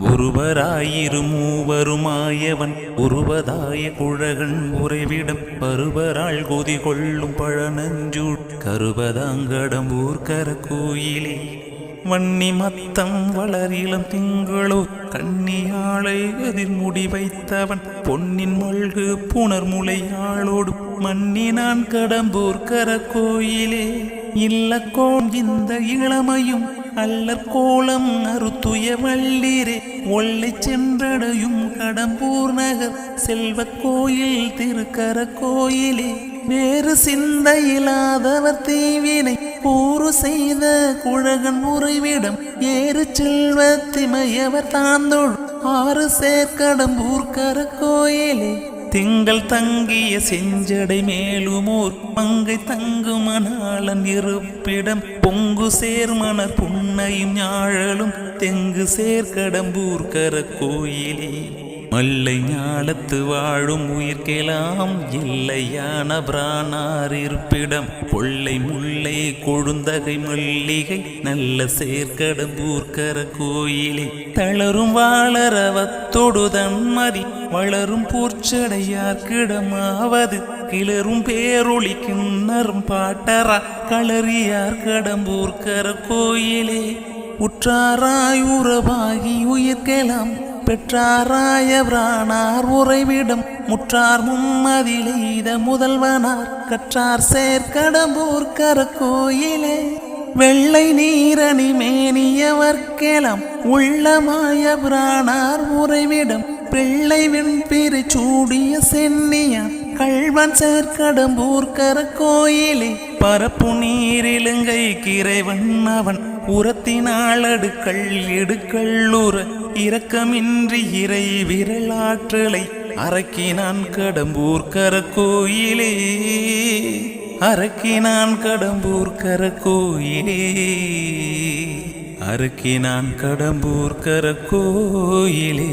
ஒருவராயிரு மூவருமாயவன் உருவதாய குழகன் உறைவிடம் பருவராள் கொதி கொள்ளும் பழநஞ்சூட் பழனஞ்சூட் ஊர்கர கோயிலே. வன்னி மத்தம் வளரிளம் திங்களோ கன்னியாளை எதிர் முடி வைத்தவன் பொன்னின் மல்கு புனர்முளையாளோடு மன்னினான் கடம்பூர் கர கரக்கோயிலே இல்லக்கோம் இந்த இளமையும் அல்லற் கோலம் அறுத்துய வள்ளீரே ஒல்லை சென்றடையும் கடம்பூர் நகர் செல்வ கோயில் திருக்கர கோயிலே. வேறு சிந்தையில்லாதவர் தீவினை கூறு செய்த குழகன் உறைவிடம் ஏறு செல்வத்திமையவர் தாந்தோள் ஆறு சேர்க்கடம்பூர் கர கோயிலே. திங்கள் தங்கிய செஞ்சடை மேலுமோர் மங்கை தங்குமணாளன் இருப்பிடம் பொங்கு சேர்மணர் புன்னையும் ஞாழலும் தெங்கு சேர்க்கடம்பூர் கர கோயிலே. மல்லை ஞாலத்து வாழும் உயிர்க்கெலாம் இல்லையான பிரானார் இருப்பிடம். கொள்ளை முல்லை கொழுந்தகை மல்லிகை நல்ல சேர்க்கடம்பூர்கர கோயிலே. தளரும் வாழறவத்தொடு தன்மதி வளரும் பூர்ச்சடையார் கிடமாவது. கிளரும் பேரொளி கிண்ணரும் பாட்டரா களறியார் கடம்பூர்கர கோயிலே. உற்றாராய் உறவாகி உயிர்க்கலாம் பெற்றாராய பிரானார் உறைவிடம் முற்றார் மும்மதிலெய்த முதல்வனார் கற்றார் சேர்க்கடம்பூர் கரக்கோயிலே. வெள்ளை நீரணி மேனியவர்க்கெலாம் உள்ளமாய பிரானார் உறைவிடம் பிள்ளை வெண்பிரி சூடிய சென்னியான் கள்வன் சேர்க்கடம்பூர் கரக்கோயிலே. பரப்பு நீரிலுங்கை கிரைவன் அவன் உரத்தினாளடுக்கள் இடுக்கள்ளுற இரக்கமின்றி இறை விரலாற்றலை அரக்கினான் கடம்பூர் கரக்கோயிலே அரக்கினான் கடம்பூர் கரக்கோயிலே அரக்கினான் கடம்பூர் கரக்கோயிலே